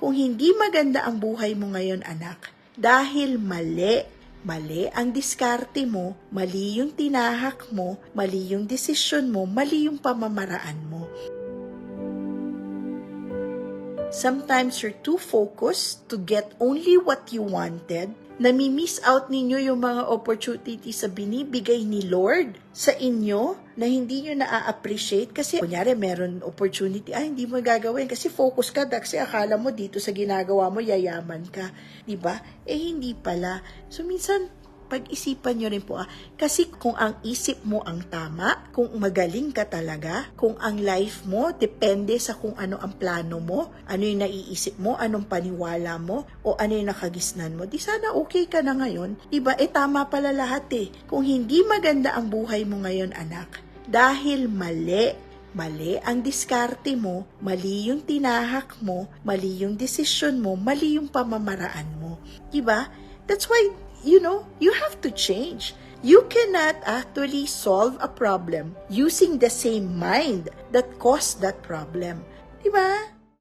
kung hindi maganda ang buhay mo ngayon, anak, dahil mali, mali ang diskarte mo, mali yung tinahak mo, mali yung desisyon mo, mali yung pamamaraan mo. Sometimes you're too focused to get only what you wanted. Nami-miss out ninyo yung mga opportunities sa binibigay ni Lord sa inyo na hindi nyo na-appreciate kasi kunyari meron opportunity, ay hindi mo gagawin kasi focus ka kasi akala mo dito sa ginagawa mo yayaman ka. 'di ba? Eh hindi pala. So minsan pag-isipan nyo rin po ah. Kasi kung ang isip mo ang tama, kung magaling ka talaga, kung ang life mo depende sa kung ano ang plano mo, ano yung naiisip mo, anong paniwala mo, o ano yung nakagisnan mo, di sana okay ka na ngayon. Diba? Eh tama pala lahat eh. Kung hindi maganda ang buhay mo ngayon, anak, dahil mali Mali ang diskarte mo, mali yung tinahak mo, mali yung desisyon mo, mali yung pamamaraan mo. Diba? That's why you know, you have to change. You cannot actually solve a problem using the same mind that caused that problem. Diba?